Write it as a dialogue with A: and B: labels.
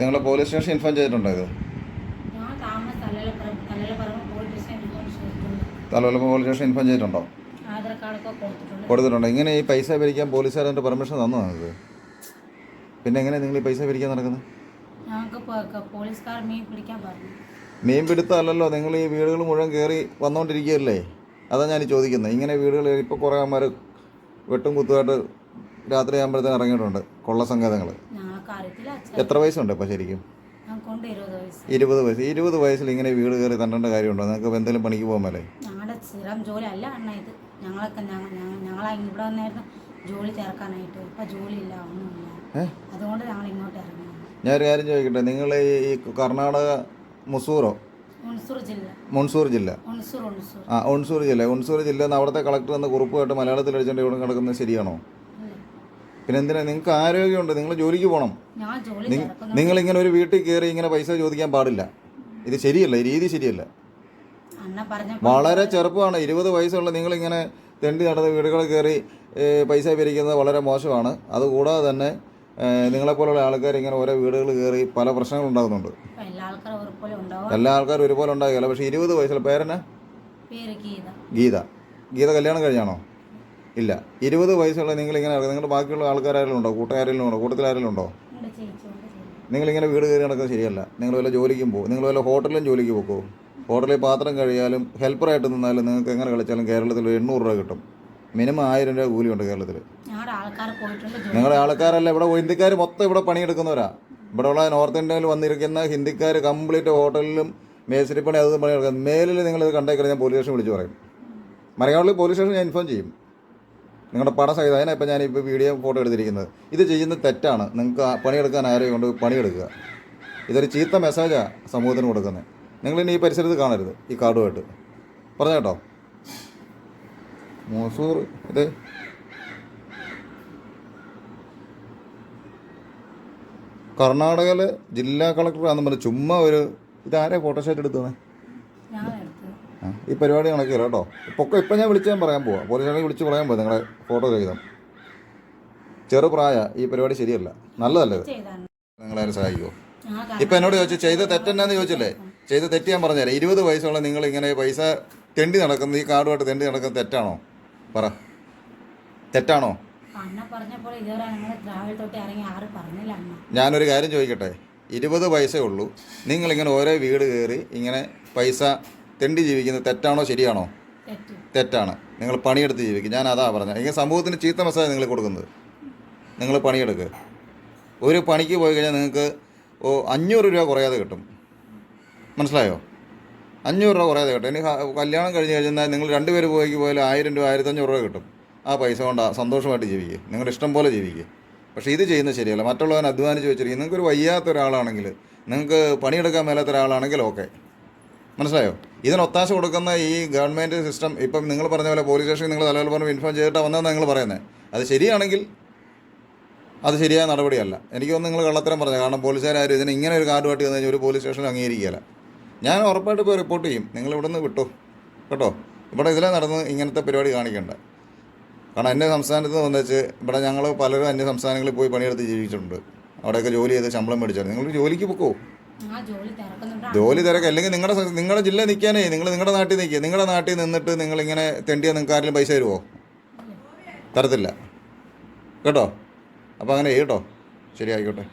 A: നിങ്ങൾ police station inform ചെയ്തിട്ടുണ്ടോ ഇത്?
B: തലവലപ്പ പോലീസ് സ്റ്റേഷൻ ഇൻഫോം ചെയ്തിട്ടുണ്ട്. കൊടുത്തിട്ടുണ്ട്.
A: ഇങ്ങനെ ഈ പൈസ പിരിക്കാൻ പോലീസുകാരന്റെ പെർമിഷൻ തന്നു നിങ്ങൾക്ക്? പിന്നെ എങ്ങനെ നിങ്ങൾ ഈ പൈസ പിരിക്കാൻ നടക്കുന്നത്?
B: മീൻ
A: പിടുത്തല്ലോ പിടുത്തമല്ലല്ലോ. നിങ്ങൾ ഈ വീടുകൾ മുഴുവൻ കയറി വന്നുകൊണ്ടിരിക്കുകയല്ലേ അതാ ഞാൻ ചോദിക്കുന്നത്. ഇങ്ങനെ വീടുകൾ ഇപ്പോൾ കുറേ അമ്മമാർ വെട്ടും കുത്തുമായിട്ട് രാത്രി ആകുമ്പോഴത്തേന് ഇറങ്ങിയിട്ടുണ്ട്. കൊള്ള
B: അച്ഛൻ
A: എത്ര വയസ്സുണ്ട് ഇപ്പോൾ ശരിക്കും?
B: ഇരുപത് വയസ്സ്.
A: ഇരുപത് വയസ്സ്. ഇരുപത് വയസ്സിൽ ഇങ്ങനെ വീട് കയറി തണ്ടേണ്ട കാര്യമുണ്ടോ? നിങ്ങൾക്ക് എന്തെങ്കിലും പണിക്ക് പോകാൻ മേലേ?
B: ഞങ്ങളുടെ സ്ഥിരം ജോലി അല്ല അണ്ണ ഇത്. ഞങ്ങളൊക്കെ ഞങ്ങൾ ഇവിടെ വന്നായിരുന്നു ജോലി ചേർക്കാനായിട്ട് ഇപ്പം ജോലിയില്ല ഒന്നുമില്ല? അതുകൊണ്ട് ഞങ്ങൾ ഇങ്ങോട്ട് ഇറങ്ങി
A: ഞാനൊരു കാര്യം ചോദിക്കട്ടെ? നിങ്ങൾ ഈ കർണാടക മുസൂറോ? മൺസൂർ ജില്ല.
B: മുൺസൂർ
A: ആ ഉൺസൂർ ജില്ല. ഉൺസൂർ ജില്ല അവിടുത്തെ കളക്ടർ എന്ന കുറിപ്പുമായിട്ട് മലയാളത്തിൽ അടിച്ചുകൊണ്ട് ഇവിടെ കിടക്കുന്നത് ശരിയാണോ. പിന്നെ എന്തിനാ നിങ്ങൾക്ക് ആരോഗ്യമുണ്ട്. നിങ്ങൾ ജോലിക്ക് പോകണം നിങ്ങളിങ്ങനെ ഒരു വീട്ടിൽ കയറി ഇങ്ങനെ പൈസ ചോദിക്കാൻ പാടില്ല. ഇത് ശരിയല്ല. ഈ രീതി ശരിയല്ല. വളരെ ചെറുപ്പമാണ്. ഇരുപത് വയസ്സുള്ള നിങ്ങളിങ്ങനെ തെണ്ടി നടന്ന് വീടുകളിൽ കയറി പൈസ പിരിക്കുന്നത് വളരെ മോശമാണ്. അതുകൂടാതെ തന്നെ നിങ്ങളെപ്പോലുള്ള ആൾക്കാർ ഇങ്ങനെ ഓരോ വീടുകൾ കയറി പല പ്രശ്നങ്ങൾ ഉണ്ടാകുന്നുണ്ട്.
B: എല്ലാ ആൾക്കാരും ഒരുപോലെ
A: ഉണ്ടാകില്ല പക്ഷെ ഇരുപത് വയസ്സുള്ള പേരെന്നാ?
B: പേര് ഗീത.
A: ഗീത. ഗീത കല്യാണം കഴിഞ്ഞാണോ? ഇല്ല. ഇരുപത് വയസ്സുള്ള നിങ്ങളിങ്ങനെ നടക്കുക നിങ്ങളുടെ ബാക്കിയുള്ള ആൾക്കാരെല്ലാം ഉണ്ടോ? കൂട്ടുകാരെല്ലാം ഉണ്ടോ? കൂട്ടത്തിൽ ആരെങ്കിലും ഉണ്ടോ നിങ്ങളിങ്ങനെ വീട് കയറി നടക്കുന്നത് ശരിയല്ല. നിങ്ങൾ വല്ല ജോലിക്കും പോകും നിങ്ങൾ വല്ല ഹോട്ടലിലും ജോലിക്ക് പോക്കോ? ഹോട്ടലിൽ പാത്രം കഴിയാലും ഹെൽപ്പറായിട്ട് നിന്നാലും നിങ്ങൾക്ക് എങ്ങനെ കളിച്ചാലും കേരളത്തിൽ എണ്ണൂറ് രൂപ കിട്ടും. മിനിമം ആയിരം രൂപ കൂലിയുണ്ട് കേരളത്തിൽ. നിങ്ങളുടെ ആൾക്കാരല്ല ഇവിടെ ഹിന്ദിക്കാർ മൊത്തം ഇവിടെ പണിയെടുക്കുന്നവരാ. ഇവിടെ ഉള്ള നോർത്ത് ഇന്ത്യയിൽ വന്നിരിക്കുന്ന ഹിന്ദിക്കാർ കംപ്ലീറ്റ് ഹോട്ടലിലും മേശരിപ്പണി അത് പണിയെടുക്കുന്നത് മേലിൽ നിങ്ങളിത് കണ്ടേക്കറി ഞാൻ പോലീസ് സ്റ്റേഷൻ വിളിച്ച് പറയും. മരങ്ങാവിൽ പോലീസ് സ്റ്റേഷൻ ഞാൻ ഇൻഫോം ചെയ്യും. നിങ്ങളുടെ പടം സഹിതം അതിനാണ് ഇപ്പം ഞാൻ ഇപ്പോൾ വീഡിയോ ഫോട്ടോ എടുത്തിരിക്കുന്നത്. ഇത് ചെയ്യുന്ന തെറ്റാണ്. നിങ്ങൾക്ക് പണിയെടുക്കാൻ ആരെയും കൊണ്ട് പണിയെടുക്കുക. ഇതൊരു ചീത്ത മെസ്സേജാണ് സമൂഹത്തിന് കൊടുക്കുന്നത്. നിങ്ങൾ ഇനി ഈ പരിസരത്ത് കാണരുത് ഈ കാർഡുമായിട്ട്. പറഞ്ഞ കേട്ടോ. മൂസൂർ ഇത്. കർണാടകയിലെ ജില്ലാ കളക്ടർ ആണെന്ന് പറഞ്ഞ് ചുമ്മാ ഒരു ഇതാരെ ഫോട്ടോഷോട്ട് എടുത്തത്?
B: ഞങ്ങളെടുത്ത്
A: ആ, ഈ പരിപാടി നടക്കില്ല കേട്ടോ. പൊക്കെ ഇപ്പം ഞാൻ വിളിച്ച് ഞാൻ പറയാൻ പോവാം. പോലീസുകാരെ വിളിച്ച് പറയാൻ പോവാം നിങ്ങളെ ഫോട്ടോ രഹിതം ചെറുപ്രായ ഈ പരിപാടി ശരിയല്ല. നല്ലതല്ല ഇത്? നിങ്ങളാരും സഹായിക്കുമോ ഇപ്പം എന്നോട് ചോദിച്ചു ചെയ്ത തെറ്റെന്നാന്ന് ചോദിച്ചല്ലേ? ചെയ്ത തെറ്റ് ഞാൻ പറഞ്ഞുതരാം. ഇരുപത് വയസ്സുള്ള നിങ്ങൾ ഇങ്ങനെ പൈസ തെണ്ടി നടക്കുന്നത് ഈ കാർഡുമായിട്ട് തെണ്ടി നടക്കുന്നത് തെറ്റാണോ? പറ. തെറ്റാണോ? ഞാനൊരു കാര്യം ചോദിക്കട്ടെ? ഇരുപത് വയസ്സേ ഉള്ളൂ. നിങ്ങളിങ്ങനെ ഓരോ വീട് കയറി ഇങ്ങനെ പൈസ തെണ്ടി ജീവിക്കുന്നത് തെറ്റാണോ ശരിയാണോ?
B: തെറ്റ്.
A: തെറ്റാണ്. നിങ്ങൾ പണിയെടുത്ത് ജീവിക്കും. ഞാൻ അതാ പറഞ്ഞത് ഇങ്ങനെ സമൂഹത്തിന് ചീത്ത മെസ്സേജ് നിങ്ങൾ കൊടുക്കുന്നത്. നിങ്ങൾ പണിയെടുക്കുക ഒരു പണിക്ക് പോയി കഴിഞ്ഞാൽ നിങ്ങൾക്ക് ഓ അഞ്ഞൂറ് രൂപ കുറയാതെ കിട്ടും. മനസ്സിലായോ? അഞ്ഞൂറ് രൂപ കുറയാതെ കിട്ടും. ഇനി കല്യാണം കഴിഞ്ഞ് കഴിഞ്ഞാൽ നിങ്ങൾ രണ്ടുപേർ പോയി പോയാലും ആയിരം രൂപ ആയിരത്തഞ്ഞൂറ് രൂപ കിട്ടും. ആ പൈസ കൊണ്ട് സന്തോഷമായിട്ട് ജീവിക്കുക നിങ്ങളുടെ ഇഷ്ടം പോലെ ജീവിക്കുക പക്ഷേ ഇത് ചെയ്യുന്നത് ശരിയല്ല. മറ്റുള്ളവൻ അധ്വാനിച്ച് വെച്ചിരിക്കും. നിങ്ങൾക്ക് ഒരു വയ്യാത്ത ഒരാളാണെങ്കിൽ നിങ്ങൾക്ക് പണിയെടുക്കാൻ മേലാത്ത ഒരാളാണെങ്കിൽ ഓക്കെ. മനസ്സിലായോ? ഇതിന് ഒത്താശ കൊടുക്കുന്ന ഈ ഗവൺമെന്റ് സിസ്റ്റം ഇപ്പം നിങ്ങൾ പറഞ്ഞ പോലെ പോലീസ് സ്റ്റേഷനിൽ നിങ്ങൾ തലവേല പറഞ്ഞ് ഇൻഫോം ചെയ്തിട്ടാണ് വന്നതെന്ന് നിങ്ങൾ പറയുന്നത് അത് ശരിയാണെങ്കിൽ അത് ശരിയായ നടപടിയല്ല. എനിക്കൊന്നും നിങ്ങൾ കള്ളത്തരം പറഞ്ഞു കാരണം പോലീസുകാരും ഇതിന് ഇങ്ങനെ ഒരു കാർഡ് വാട്ടി വന്നു കഴിഞ്ഞാൽ ഒരു പോലീസ് സ്റ്റേഷനിൽ അംഗീകരിക്കുകയില്ല. ഞാൻ ഉറപ്പായിട്ട് പോയി റിപ്പോർട്ട് ചെയ്യും. നിങ്ങൾ ഇവിടെ നിന്ന് വിട്ടു. കേട്ടോ? ഇവിടെ ഇതിലെ നടന്ന് ഇങ്ങനത്തെ പരിപാടി കാണിക്കണ്ട. കാരണം അന്യ സംസ്ഥാനത്ത് നിന്ന് വന്നേച്ച് ഇവിടെ ഞങ്ങൾ പലരും അന്യ സംസ്ഥാനങ്ങളിൽ പോയി പണിയെടുത്ത് ജീവിച്ചിട്ടുണ്ട്. അവിടെയൊക്കെ ജോലി ചെയ്ത് ശമ്പളം മേടിച്ചാണ് നിങ്ങൾ ജോലിക്ക് പൊക്കോ?
B: ജോലി
A: തിരക്ക്. അല്ലെങ്കിൽ നിങ്ങളുടെ നിങ്ങളുടെ ജില്ല നിൽക്കാനേ നിങ്ങൾ നിങ്ങളുടെ നാട്ടിൽ നിൽക്കുക നിങ്ങളുടെ നാട്ടിൽ നിന്നിട്ട് നിങ്ങൾ ഇങ്ങനെ തെണ്ടിയാൽ നിങ്ങൾക്ക് ആരെങ്കിലും പൈസ തരുമോ തരത്തില്ല. കേട്ടോ? അപ്പോൾ അങ്ങനെ ചെയ്യട്ടോ ശരി ആയിക്കോട്ടെ.